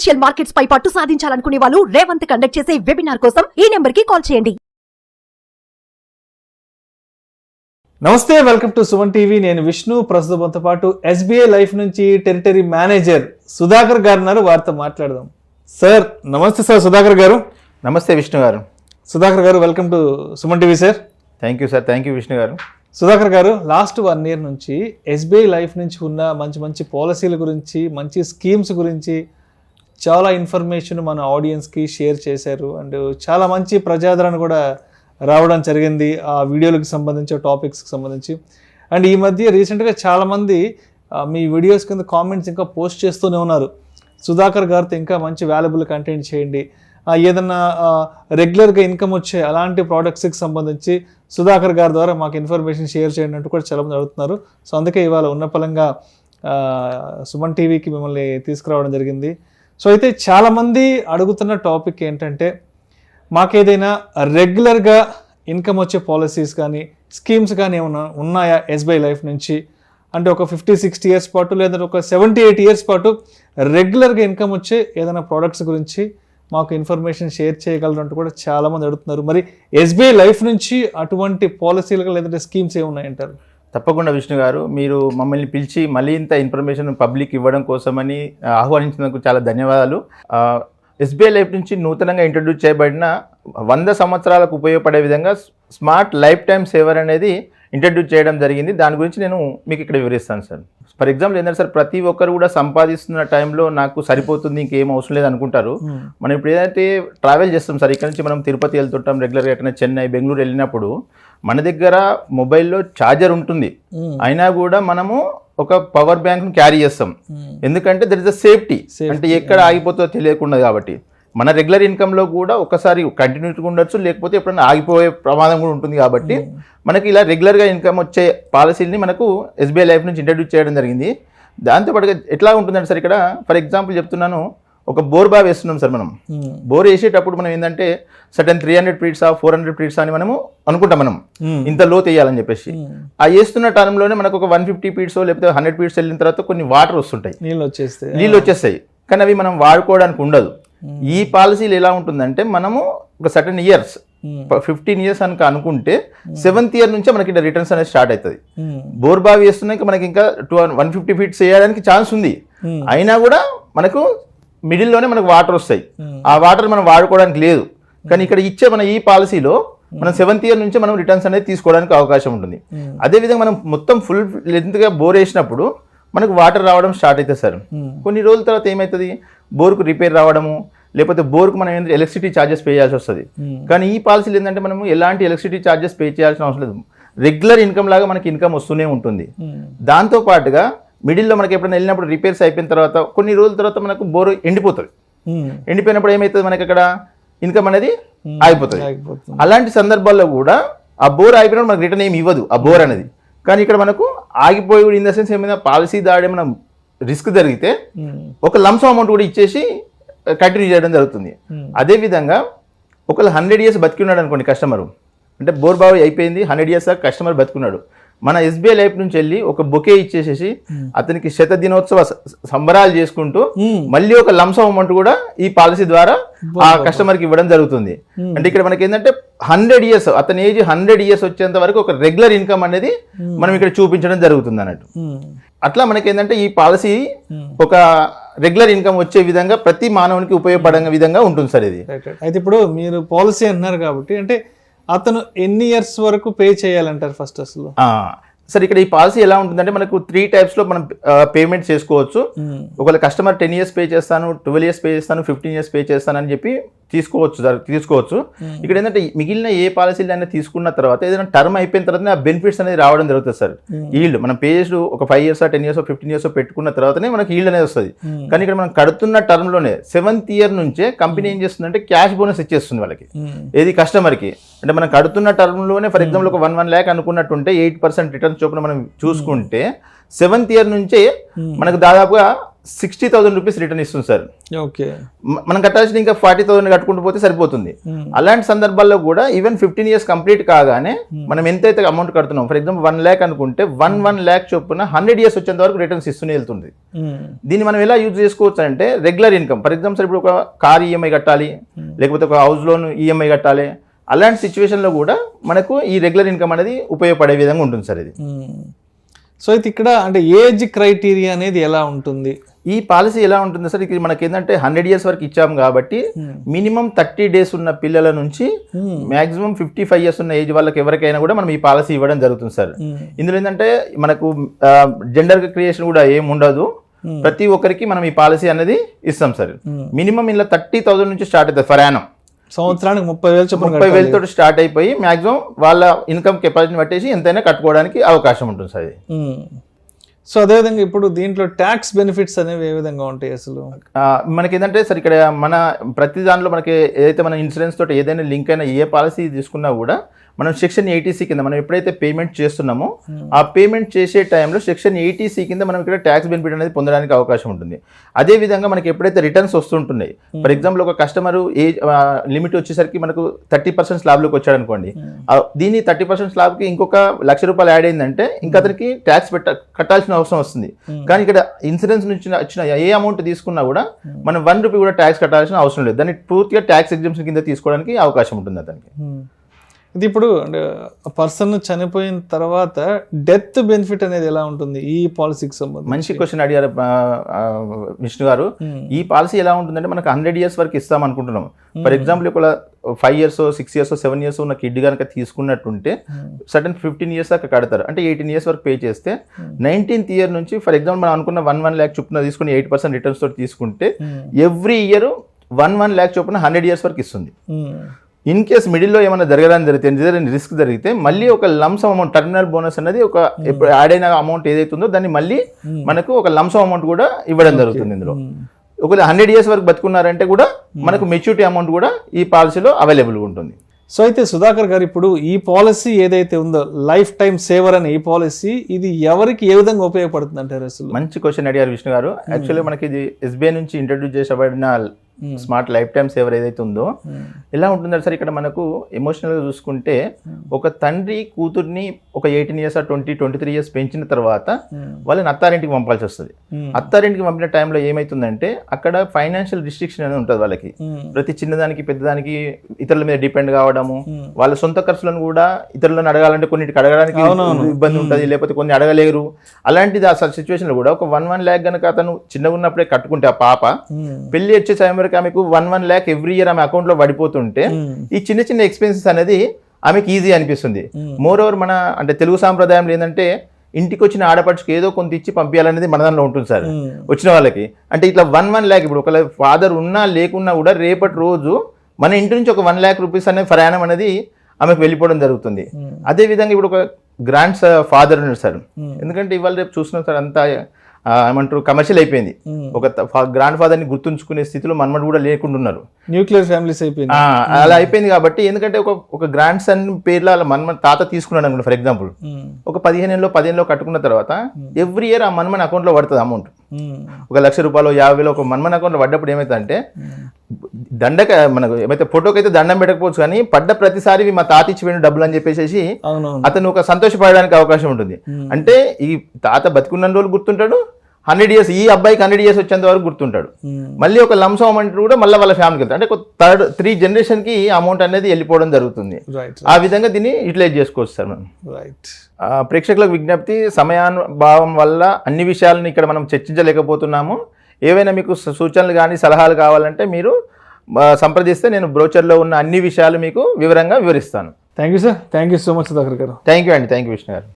Financial markets పై పట్టు సాధించాలనుకునే వాళ్ళు Revanth conduct చేసే వెబినార్ కోసం ఈ నెంబర్కి కాల్ చేయండి. నమస్తే వెల్కమ్ టు సుమన్ టీవీ నేను విష్ణు. ప్రస్తుతంతో పాటు ఎస్బీఐ లైఫ్ నుంచి టెరిటరీ మేనేజర్ సుధాకర్ గారు ఉన్నారు. వారితో మాట్లాడదాం. సార్ నమస్తే సార్ సుధాకర్ గారు. నమస్తే విష్ణు గారు. సుధాకర్ గారు welcome to Suman TV sir thank you sir thank you Vishnu గారు. సుధాకర్ గారు లాస్ట్ వన్ ఇయర్ నుంచి ఎస్బీఐ లైఫ్ నుంచి ఉన్న మంచి మంచి పాలసీల గురించి మంచి స్కీమ్స్ గురించి చాలా ఇన్ఫర్మేషన్ మన ఆడియన్స్కి షేర్ చేశారు. అండ్ చాలా మంచి ప్రజాదరణ కూడా రావడం జరిగింది ఆ వీడియోలకు సంబంధించి టాపిక్స్కి సంబంధించి. అండ్ ఈ మధ్య రీసెంట్గా చాలామంది మీ వీడియోస్ కింద కామెంట్స్ ఇంకా పోస్ట్ చేస్తూనే ఉన్నారు. సుధాకర్ గారితో ఇంకా మంచి వాల్యుబుల్ కంటెంట్ చేయండి. ఏదన్నా రెగ్యులర్గా ఇన్కమ్ వచ్చే అలాంటి ప్రోడక్ట్స్కి సంబంధించి సుధాకర్ గారి ద్వారా మాకు ఇన్ఫర్మేషన్ షేర్ చేయండి అంటూ కూడా చాలామంది అడుగుతున్నారు. సో అందుకే ఇవాళ ఉన్న పలంగా సుమన్ టీవీకి మిమ్మల్ని తీసుకురావడం జరిగింది. సో అయితే చాలామంది అడుగుతున్న టాపిక్ ఏంటంటే మాకేదైనా రెగ్యులర్గా ఇన్కమ్ వచ్చే పాలసీస్ కానీ స్కీమ్స్ కానీ ఏమన్నా ఉన్నాయా ఎస్బీఐ లైఫ్ నుంచి? అంటే ఒక ఫిఫ్టీ సిక్స్టీ ఇయర్స్ పాటు లేదంటే ఒక సెవెంటీ ఎయిట్ ఇయర్స్ పాటు రెగ్యులర్గా ఇన్కమ్ వచ్చే ఏదైనా ప్రోడక్ట్స్ గురించి మాకు ఇన్ఫర్మేషన్ షేర్ చేయగలరంటూ కూడా చాలామంది అడుగుతున్నారు. మరి ఎస్బీఐ లైఫ్ నుంచి అటువంటి పాలసీలు లేదంటే స్కీమ్స్ ఏమున్నాయంటారు? తప్పకుండా విష్ణు గారు మీరు మమ్మల్ని పిలిచి మళ్ళీ ఇంత ఇన్ఫర్మేషన్ పబ్లిక్ ఇవ్వడం కోసమని ఆహ్వానించినందుకు చాలా ధన్యవాదాలు. ఎస్బీఐ లైఫ్ నుంచి నూతనంగా ఇంట్రడ్యూస్ చేయబడిన వంద సంవత్సరాలకు ఉపయోగపడే విధంగా స్మార్ట్ లైఫ్ టైం సేవర్ అనేది ఇంట్రడ్యూస్ చేయడం జరిగింది. దాని గురించి నేను మీకు ఇక్కడ వివరిస్తాను సార్. ఫర్ ఎగ్జాంపుల్ ఏంటంటే సార్ ప్రతి ఒక్కరు కూడా సంపాదిస్తున్న టైంలో నాకు సరిపోతుంది ఇంకేం అవసరం లేదు అనుకుంటారు. మనం ఇప్పుడు ఏదైతే ట్రావెల్ చేస్తాం సార్ ఇక్కడ నుంచి మనం తిరుపతి వెళ్తుంటాం రెగ్యులర్గా ఎక్కడైనా చెన్నై బెంగళూరు వెళ్ళినప్పుడు మన దగ్గర మొబైల్లో ఛార్జర్ ఉంటుంది. అయినా కూడా మనము ఒక పవర్ బ్యాంక్ను క్యారీ చేస్తాం. ఎందుకంటే దర్ ఇస్ అ సేఫ్టీ అంటే ఎక్కడ ఆగిపోతుందో తెలియకుండా కాబట్టి. మన రెగ్యులర్ ఇన్కంలో కూడా ఒకసారి కంటిన్యూగా ఉండొచ్చు లేకపోతే ఎప్పుడైనా ఆగిపోయే ప్రమాదం కూడా ఉంటుంది కాబట్టి మనకి ఇలా రెగ్యులర్గా ఇన్కమ్ వచ్చే పాలసీని మనకు ఎస్బీఐ లైఫ్ నుంచి ఇంట్రడ్యూస్ చేయడం జరిగింది. దాంతోపాటుగా ఎట్లా ఉంటుందంటే సార్ ఇక్కడ ఫర్ ఎగ్జాంపుల్ చెప్తున్నాను ఒక బోర్ బాగా వేస్తున్నాం సార్ మనం. బోర్ వేసేటప్పుడు మనం ఏంటంటే సటన్ త్రీ హండ్రెడ్ ఫీట్సా ఫోర్ హండ్రెడ్ ఫీట్స్ అని మనము అనుకుంటాం మనం. ఇంత లోతు వేయాలని చెప్పేసి. ఆ వేస్తున్న టైంలోనే మనకు ఒక వన్ ఫిఫ్టీ ఫీట్స్ లేకపోతే హండ్రెడ్ ఫీట్స్ వెళ్ళిన తర్వాత కొన్ని వాటర్ వస్తుంటాయి. నీళ్ళు వచ్చేస్తే నీళ్ళు వచ్చేస్తాయి. కానీ అవి మనం వాడుకోవడానికి ఉండదు. ఈ పాలసీలు ఎలా ఉంటుందంటే మనము ఒక సటన్ ఇయర్స్ ఫిఫ్టీన్ ఇయర్స్ కనుక అనుకుంటే సెవెంత్ ఇయర్ నుంచే మనకి రిటర్న్స్ అనేది స్టార్ట్ అవుతుంది. బోర్ బావి వేస్తున్నాక మనకి ఇంకా టూ వన్ ఫిఫ్టీ ఫీట్స్ వేయడానికి ఛాన్స్ ఉంది. అయినా కూడా మనకు మిడిల్లోనే మనకు వాటర్ వస్తాయి. ఆ వాటర్ మనం వాడుకోవడానికి లేదు. కానీ ఇక్కడ ఇచ్చే మన ఈ పాలసీలో మనం సెవెంత్ ఇయర్ నుంచి మనం రిటర్న్స్ అనేది తీసుకోవడానికి అవకాశం ఉంటుంది. అదేవిధంగా మనం మొత్తం ఫుల్ లెంత్గా బోర్ వేసినప్పుడు మనకు వాటర్ రావడం స్టార్ట్ అవుతుంది సార్. కొన్ని రోజుల తర్వాత ఏమవుతుంది బోర్కు రిపేర్ రావడము లేకపోతే బోర్కు మనం ఏంటంటే ఎలక్ట్రిసిటీ ఛార్జెస్ పే చేయాల్సి వస్తుంది. కానీ ఈ పాలసీలు ఏంటంటే మనము ఎలాంటి ఎలక్ట్రిసిటీ ఛార్జెస్ పే చేయాల్సిన అవసరం లేదు. రెగ్యులర్ ఇన్కమ్ లాగా మనకి ఇన్కమ్ వస్తూనే ఉంటుంది. దాంతో పాటుగా మిడిల్లో మనకి ఎప్పుడైనా వెళ్ళినప్పుడు రిపేర్స్ అయిపోయిన తర్వాత కొన్ని రోజుల తర్వాత మనకు బోర్ ఎండిపోతుంది. ఎండిపోయినప్పుడు ఏమవుతుంది మనకి అక్కడ? ఇన్కమ్ అనేది ఆగిపోతుంది. అలాంటి సందర్భాల్లో కూడా ఆ బోర్ ఆగిపోయినప్పుడు మనకు రిటర్న్ ఏమి ఇవ్వదు ఆ బోర్ అనేది. కానీ ఇక్కడ మనకు ఆగిపోయి ఇన్ ద సెన్స్ ఏమైనా పాలసీ దాడి ఏమైనా రిస్క్ జరిగితే ఒక లంసం అమౌంట్ కూడా ఇచ్చేసి కంటిన్యూ చేయడం జరుగుతుంది. అదే విధంగా ఒకళ్ళు హండ్రెడ్ ఇయర్స్ బతికున్నాడు అనుకోండి కస్టమర్ అంటే బోర్ బావి అయిపోయింది హండ్రెడ్ ఇయర్స్ దాకా కస్టమర్ బతుకున్నాడు. మన ఎస్బీఐ లైఫ్ నుంచి వెళ్ళి ఒక బొకే ఇచ్చేసేసి అతనికి శత దినోత్సవ సంబరాలు చేసుకుంటూ మళ్ళీ ఒక లంసం అమౌంట్ కూడా ఈ పాలసీ ద్వారా ఆ కస్టమర్కి ఇవ్వడం జరుగుతుంది. అంటే ఇక్కడ మనకి ఏంటంటే హండ్రెడ్ ఇయర్స్ అతని ఏజ్ హండ్రెడ్ ఇయర్స్ వచ్చేంత వరకు ఒక రెగ్యులర్ ఇన్కమ్ అనేది మనం ఇక్కడ చూపించడం జరుగుతుంది అన్నట్టు. అట్లా మనకి ఏంటంటే ఈ పాలసీ ఒక రెగ్యులర్ ఇన్కమ్ వచ్చే విధంగా ప్రతి మానవునికి ఉపయోగపడే విధంగా ఉంటుంది సార్ ఇది. అయితే ఇప్పుడు మీరు పాలసీ అన్నారు కాబట్టి అంటే అతను ఎన్ని ఇయర్స్ వరకు పే చేయాలంటారు ఫస్ట్ అసలు సార్ ఇక్కడ ఈ పాలసీ ఎలా ఉంటుందంటే మనకు త్రీ టైప్స్లో మనం పేమెంట్ చేసుకోవచ్చు. ఒకవేళ కస్టమర్ టెన్ ఇయర్స్ పే చేస్తాను ట్వెల్వ్ ఇయర్స్ పే చేస్తాను ఫిఫ్టీన్ ఇయర్స్ పే చేస్తాను అని చెప్పి తీసుకోవచ్చు సార్ తీసుకోవచ్చు. ఇక్కడ ఏంటంటే మిగిలిన ఏ పాలసీలు అయినా తీసుకున్న తర్వాత ఏదైనా టర్మ్ అయిపోయిన తర్వాత ఆ బెనిఫిట్స్ అనేది రావడం జరుగుతుంది సార్. ఈల్డ్ మనం పే చేసి ఒక five years ten years fifteen years పెట్టుకున్న తర్వాతనే మనకి ఈల్డ్ అనేది వస్తుంది. కానీ ఇక్కడ మనం కడుతున్న టర్మ్లోనే సెవెంత్ ఇయర్ నుంచే కంపెనీ ఏం చేస్తుందంటే క్యాష్ బోనస్ ఇచ్చేస్తుంది వాళ్ళకి. ఏది కస్టమర్కి అంటే మనం కడుతున్న టర్మ్లోనే ఫర్ ఎగ్జాంపుల్ ఒక వన్ వన్ ల్యాక్ అనుకున్నట్టుంటే ఎయిట్ పర్సెంట్ రిటర్న్ చొప్పున మనం చూసుకుంటే సెవెంత్ ఇయర్ నుంచే మనకు దాదాపుగా సిక్స్టీ థౌసండ్ రూపీస్ రిటర్న్ ఇస్తుంది సార్. ఓకే. మనం కట్టాల్సిన ఇంకా ఫార్టీ థౌసండ్ కట్టుకుంటూ పోతే సరిపోతుంది. అలాంటి సందర్భాల్లో కూడా ఈవెన్ ఫిఫ్టీన్ ఇయర్స్ కంప్లీట్ కాగానే మనం ఎంతైతే అమౌంట్ కడుతున్నాం ఫర్ ఎగ్జాంపుల్ వన్ ల్యాక్ అనుకుంటే వన్ వన్ ల్యాక్ చొప్పున హండ్రెడ్ ఇయర్స్ వచ్చేంత వరకు రిటర్న్స్ ఇస్తూనే వెళ్తుంది. దీన్ని మనం ఎలా యూజ్ చేసుకోవచ్చు అంటే రెగ్యులర్ ఇన్కమ్. ఫర్ ఎగ్జాంపుల్ ఇప్పుడు ఒక కార్ ఈఎంఐ కట్టాలి లేకపోతే ఒక హౌస్ లోన్ ఈఎంఐ కట్టాలి అలాంటి సిచ్యువేషన్లో కూడా మనకు ఈ రెగ్యులర్ ఇన్కమ్ అనేది ఉపయోగపడే విధంగా ఉంటుంది సార్ ఇది. సో అయితే ఇక్కడ అంటే ఏజ్ క్రైటీరియా అనేది ఎలా ఉంటుంది? ఈ పాలసీ ఎలా ఉంటుంది సార్? ఇది మనకి ఏంటంటే హండ్రెడ్ ఇయర్స్ వరకు ఇచ్చాము కాబట్టి మినిమం థర్టీ డేస్ ఉన్న పిల్లల నుంచి మాక్సిమం ఫిఫ్టీ ఫైవ్ ఇయర్స్ ఉన్న ఏజ్ వాళ్ళకి ఎవరికైనా కూడా మనం ఈ పాలసీ ఇవ్వడం జరుగుతుంది సార్. ఇందులో ఏంటంటే మనకు జెండర్ క్రియేషన్ కూడా ఏం ఉండదు. ప్రతి ఒక్కరికి మనం ఈ పాలసీ అనేది ఇస్తాం సార్. మినిమం ఇలా థర్టీ థౌసండ్ నుంచి స్టార్ట్ అవుతుంది ఫర్ యానం. సంవత్సరానికి ముప్పై వేలు చొప్పున ముప్పై వేలతో స్టార్ట్ అయిపోయి మాక్సిమం వాళ్ళ ఇన్కమ్ కెపాసిటీని పట్టేసి ఎంతైనా కట్టుకోవడానికి అవకాశం ఉంటుంది సార్ సో అదేవిధంగా ఇప్పుడు దీంట్లో ట్యాక్స్ బెనిఫిట్స్ అనేవి ఏ విధంగా ఉంటాయి అసలు? మనకి ఏంటంటే సార్ ఇక్కడ మన ప్రతి దాంట్లో మనకి ఏదైతే మన ఇన్సూరెన్స్ తోటి ఏదైనా లింక్ అయిన ఏ పాలసీ తీసుకున్నా కూడా మనం సెక్షన్ ఎయిటీసీ కింద మనం ఎప్పుడైతే పేమెంట్ చేస్తున్నామో ఆ పేమెంట్ చేసే టైంలో సెక్షన్ ఎయిటీసీ కింద మనం ఇక్కడ ట్యాక్స్ బెనిఫిట్ అనేది పొందడానికి అవకాశం ఉంటుంది. అదే విధంగా మనకి ఎప్పుడైతే రిటర్న్స్ వస్తుంటున్నాయి ఫర్ ఎగ్జాంపుల్ ఒక కస్టమర్ ఏ లిమిట్ వచ్చేసరికి మనకు థర్టీ పర్సెంట్ స్లాబ్లోకి వచ్చాడు అనుకోండి ఆ, దీని థర్టీ పర్సెంట్ స్లాబ్కి ఇంకొక లక్ష రూపాయలు యాడ్ అయిందంటే ఇంకా అతనికి ట్యాక్స్ పెట్ట కట్టాల్సిన అవసరం వస్తుంది. కానీ ఇక్కడ ఇన్సూరెన్స్ నుంచి వచ్చిన ఏ అమౌంట్ తీసుకున్నా కూడా మనం వన్ రూపీ కూడా ట్యాక్స్ కట్టాల్సిన అవసరం లేదు. దాన్ని పూర్తిగా ట్యాక్స్ ఎగ్జామ్షన్ కింద తీసుకోవడానికి అవకాశం ఉంటుంది అతనికి. Hmm. ఇది ఇప్పుడు పర్సన్ చనిపోయిన తర్వాత డెత్ బెనిఫిట్ అనేది ఎలా ఉంటుంది ఈ పాలసీకి సంబంధించి? మంచి క్వశ్చన్ అడిగారు విష్ణు గారు. ఈ పాలసీ ఎలా ఉంటుందంటే మనకు హండ్రెడ్ ఇయర్స్ వరకు ఇస్తాం అనుకుంటున్నాం. ఫర్ ఎగ్జాంపుల్ ఒక five years six years seven years ఉన్న కిడ్ కనుక తీసుకున్నట్టుంటే సడన్ ఫిఫ్టీన్ ఇయర్స్ దాకా కడతారు. అంటే ఎయిటీన్ ఇయర్స్ వరకు పే చేస్తే నైన్టీన్త్ ఇయర్ నుంచి ఫర్ ఎగ్జాంపుల్ మనం అనుకున్న వన్ వన్ ల్యాక్ చొప్పున తీసుకుని ఎయిట్ పర్సెంట్ రిటర్న్స్ తోటి తీసుకుంటే every year one one lakh చొప్పున హండ్రెడ్ ఇయర్స్ వరకు ఇస్తుంది. Hmm. ఇన్ కేస్ మిడిల్లో ఏమైనా జరగడానికి జరిగితే ఏదైనా రిస్క్ జరిగితే మళ్ళీ ఒక లంసమ్ అమౌంట్ టర్మినల్ బోనస్ అనేది ఒక ఎప్పుడు యాడ్ అయిన అమౌంట్ ఏదైతే ఉందో దాన్ని మళ్ళీ మనకు ఒక లంసమ్ అమౌంట్ కూడా ఇవ్వడం జరుగుతుంది ఇందులో. ఒకవేళ హండ్రెడ్ ఇయర్స్ వరకు బతుకున్నారంటే కూడా మనకు మెచ్యూరిటీ అమౌంట్ కూడా ఈ పాలసీలో అవైలబుల్ ఉంటుంది. సో అయితే సుధాకర్ గారు ఇప్పుడు ఈ పాలసీ ఏదైతే ఉందో లైఫ్ టైం సేవర్ అనే ఈ పాలసీ ఇది ఎవరికి ఏ విధంగా ఉపయోగపడుతుంది అంటారు అసలు? మంచి క్వశ్చన్ అడిగారు విష్ణు గారు. యాక్చువల్లీ మనకి ఇది ఎస్బీఐ నుంచి ఇంట్రడ్యూస్ చేసబడిన స్మార్ట్ లైఫ్ టైం సేవర్ ఏదైతే ఉందో ఎలా ఉంటుందంటే సార్ ఇక్కడ మనకు ఎమోషనల్గా చూసుకుంటే ఒక తండ్రి కూతుర్ని ఒక eighteen years twenty twenty three years పెంచిన తర్వాత వాళ్ళని అత్తారింటికి పంపాల్సి వస్తుంది. అత్తారింటికి పంపిన టైంలో ఏమవుతుందంటే అక్కడ ఫైనాన్షియల్ రిస్ట్రిక్షన్ అనేది ఉంటుంది వాళ్ళకి. ప్రతి చిన్నదానికి పెద్దదానికి ఇతరుల మీద డిపెండ్ కావడము వాళ్ళ సొంత ఖర్చులను కూడా ఇతరులను అడగాలంటే కొన్నిటికి అడగడానికి ఇబ్బంది ఉంటుంది లేకపోతే కొన్ని అడగలేరు. అలాంటిది ఆ సిచ్యువేషన్లో కూడా ఒక వన్ వన్ ల్యాక్ గనక అతను చిన్నగా ఉన్నప్పుడే కట్టుకుంటే ఆ పాప పెళ్ళి వచ్చే టైం వరకు ఆమెకు one one lakh every year ఆమె అకౌంట్లో పడిపోతుంటే ఈ చిన్న చిన్న ఎక్స్పెన్సెస్ అనేది ఆమెకి ఈజీ అనిపిస్తుంది. మోర్ ఓవర్ మన అంటే తెలుగు సాంప్రదాయంలో ఏంటంటే ఇంటికి వచ్చిన ఆడపడుచుకి ఏదో కొంత ఇచ్చి పంపించాలనేది మన దానిలో ఉంటుంది సార్. వచ్చిన వాళ్ళకి. అంటే ఇట్లా వన్ వన్ ల్యాక్ ఇప్పుడు ఒకవేళ ఫాదర్ ఉన్నా లేకున్నా కూడా రేపటి రోజు మన ఇంటి నుంచి ఒక వన్ ల్యాక్ రూపీస్ అనే ప్రయాణం అనేది ఆమెకు వెళ్ళిపోవడం జరుగుతుంది. అదే విధంగా ఇప్పుడు ఒక గ్రాండ్ ఫాదర్ ఉన్నాడు సార్. ఎందుకంటే ఇవాళ రేపు చూస్తున్నాం సార్ అంతా ఏమంటారు కమర్షియల్ అయిపోయింది. ఒక గ్రాండ్ ఫాదర్ని గుర్తుంచుకునే స్థితిలో మనమడు కూడా లేకుండా ఉన్నారు. న్యూక్లియర్ ఫ్యామిలీస్ అయిపోయింది. అలా అయిపోయింది కాబట్టి ఎందుకంటే ఒక ఒక గ్రాండ్ సన్ పేర్లో అలా మన్మన్ తాత తీసుకున్నాడు అనుకోండి ఫర్ ఎగ్జాంపుల్. ఒక పదిహేను ఏళ్ళలో పదిహేనులో కట్టుకున్న తర్వాత ఎవ్రీ ఇయర్ ఆ మన్మన్ అకౌంట్లో పడుతుంది అమౌంట్. ఒక లక్ష రూపాయలు యాభై వేలు ఒక మన్మన్ అకౌంట్లో పడ్డప్పుడు ఏమైతుందంటే దండక మనకు ఏమైతే ఫోటోకి అయితే దండం పెట్టకపోవచ్చు కానీ పడ్డ ప్రతిసారి మా తాత ఇచ్చి పోయిన డబ్బులు అని చెప్పేసి అతను ఒక సంతోషపడడానికి అవకాశం ఉంటుంది. అంటే ఈ తాత బతికున్న రోజులు గుర్తుంటాడు హండ్రెడ్ ఇయర్స్ ఈ అబ్బాయికి హండ్రెడ్ ఇయర్స్ వచ్చేంత వరకు గుర్తుంటాడు. Hmm. మళ్ళీ ఒక లంసం అమౌంట్ కూడా మళ్ళీ వాళ్ళ ఫ్యామిలీకి వెళ్తాడు. అంటే ఒక థర్డ్ త్రీ జనరేషన్కి అమౌంట్ అనేది వెళ్ళిపోవడం జరుగుతుంది. ఆ విధంగా దీన్ని యూటిలైజ్ చేసుకోవచ్చు సార్ మనం. ప్రేక్షకులకు విజ్ఞప్తి సమయానుభావం వల్ల అన్ని విషయాలను ఇక్కడ మనం చర్చించలేకపోతున్నాము. ఏవైనా మీకు సూచనలు కానీ సలహాలు కావాలంటే మీరు సంప్రదిస్తే నేను బ్రోచర్లో ఉన్న అన్ని విషయాలు మీకు వివరంగా వివరిస్తాను. Thank you sir thank you so much Sudhakar గారు. థ్యాంక్ యూ అండి. థ్యాంక్ యూ విష్ణు గారు.